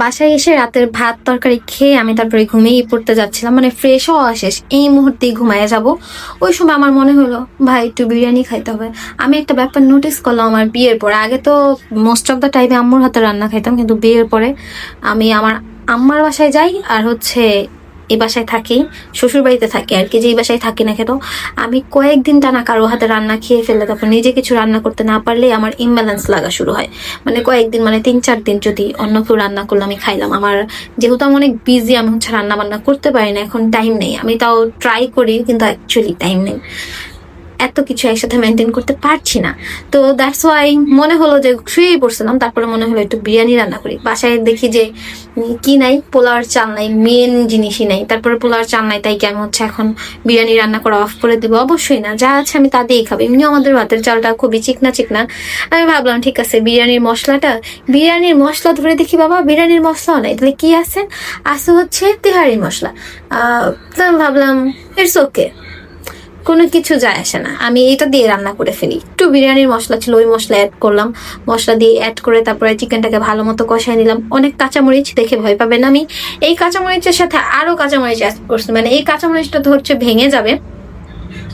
বাসায় এসে রাতের ভাত তরকারি খেয়ে আমি তারপরে ঘুমিয়ে পড়তে যাচ্ছিলাম মানে ফ্রেশ হওয়া শেষ। এই মুহূর্তেই ঘুমায় যাব। ওই সময় আমার মনে হলো, ভাই, একটু বিরিয়ানি খাইতে হবে। আমি একটা ব্যাপার নোটিস করলাম আমার বিয়ের পরে। আগে তো মোস্ট অফ দ্য টাইমে আম্মুর হাতে রান্না খাইতাম, কিন্তু বিয়ের পরে আমি আমার আম্মার বাসায় যাই, আর হচ্ছে এই বাসায় থাকি শ্বশুর বাড়িতে থাকি আর কি যে এই বাসায় থাকি না কেন, আমি কয়েকদিন টানা কারও হাতে রান্না খেয়ে ফেললে, তারপর নিজে কিছু রান্না করতে না পারলে আমার ইমব্যালেন্স লাগা শুরু হয়। মানে কয়েকদিন মানে তিন, চার দিন যদি অন্য কেউ রান্না করলে আমি খাইলাম। আমার যেহেতু আমি অনেক বিজি আমি হচ্ছে রান্না বান্না করতে পারি না, এখন টাইম নেই। আমি তাও ট্রাই করি, কিন্তু অ্যাকচুয়ালি টাইম নেই। এত কিছু একসাথে মেনটেন করতে পারছি না। তো দ্যাটস ওয়াই মনে হলো যে শুয়েই পড়ছিলাম তারপরে মনে হলো একটু বিরিয়ানি রান্না করি। বাসায় দেখি যে কি নাই পোলাওয়ার চাল নাই মেন জিনিসই নাই। তারপরে পোলাওয়ার চাল নাই তাই কি আমি হচ্ছে এখন বিরিয়ানি রান্না করা অফ করে দেবো? অবশ্যই না যা আছে আমি তা দিয়েই খাব। এমনিও আমাদের ভাতের চালটা খুবই চিকনা চিকনা। আমি ভাবলাম ঠিক আছে বিরিয়ানির মশলাটা বিরিয়ানির মশলা ধরে দেখি বাবা বিরিয়ানির মশলাও নাই। তাহলে কি আছে? আছে হচ্ছে তেহারি মশলা। আহ, ভাবলাম ইটস ওকে কোনো কিছু যায় আসে না। আমি এটা দিয়ে রান্না করে ফেলি। একটু বিরিয়ানির মশলা ছিল, ওই মশলা অ্যাড করলাম। মশলা দিয়ে অ্যাড করে তারপরে চিকেনটাকে ভালো মতো কষাই নিলাম। অনেক কাঁচামরিচ, দেখে ভয় পাবেন আমি। এই কাঁচামরিচের সাথে আরও কাঁচামরিচ অ্যাড করছি। মানে এই কাঁচামরিচটা তো হচ্ছে ভেঙে যাবে।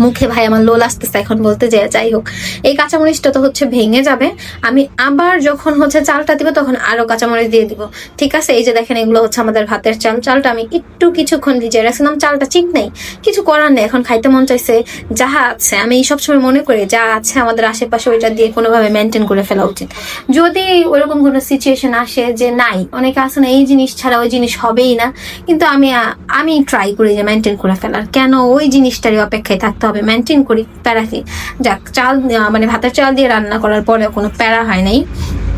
মুখে ভাই আমার লোল আসতেছে এখন বলতে যে যাই হোক। এই কাঁচামরিচটা তো হচ্ছে ভেঙে যাবে। আমি আবার যখন হচ্ছে চালটা দিব তখন আরও কাঁচামরিচ দিয়ে দিব। ঠিক আছে? এই যে দেখেন এগুলো হচ্ছে আমাদের ভাতের চাল। চালটা আমি একটু কিছুক্ষণ ভিজিয়ে রাখছিলাম। চালটা ঠিক নেই। কিছু করার নেই। এখন খাইতে মন চাইছে। যাহা আছে। আমি এই সবসময় মনে করি যা আছে আমাদের আশেপাশে ওইটা দিয়ে কোনোভাবে মেনটেন করে ফেলা উচিত। যদি ওইরকম কোনো সিচুয়েশন আসে যে নাই, অনেকে আছে না এই জিনিস ছাড়া ওই জিনিস হবেই না। কিন্তু আমি আমি ট্রাই করি যে মেনটেন করে ফেলার। কেন ওই জিনিসটারই অপেক্ষায় থাকতে হবে মেনটেন করি প্যারা কি যাক, চাল মানে ভাতের চাল দিয়ে রান্না করার পরে কোনো প্যারা হয় নাই।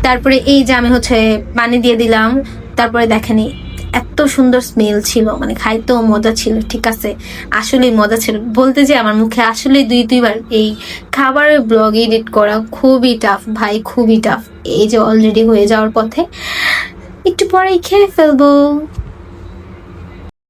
তারপরে এই যে আমি হচ্ছে পানি দিয়ে দিলাম, তারপরে দেখেনি এত সুন্দর স্মেল ছিল মানে খাইতেও মজা ছিল, ঠিক আছে? আসলেই মজা ছিল। বলতে যে আমার মুখে আসলে দুই, দুইবার এই খাবারের ব্লগ এডিট করা খুবই টাফ ভাই, খুবই টাফ এই যে অলরেডি হয়ে যাওয়ার পথে, একটু পরেই খেয়ে ফেলব।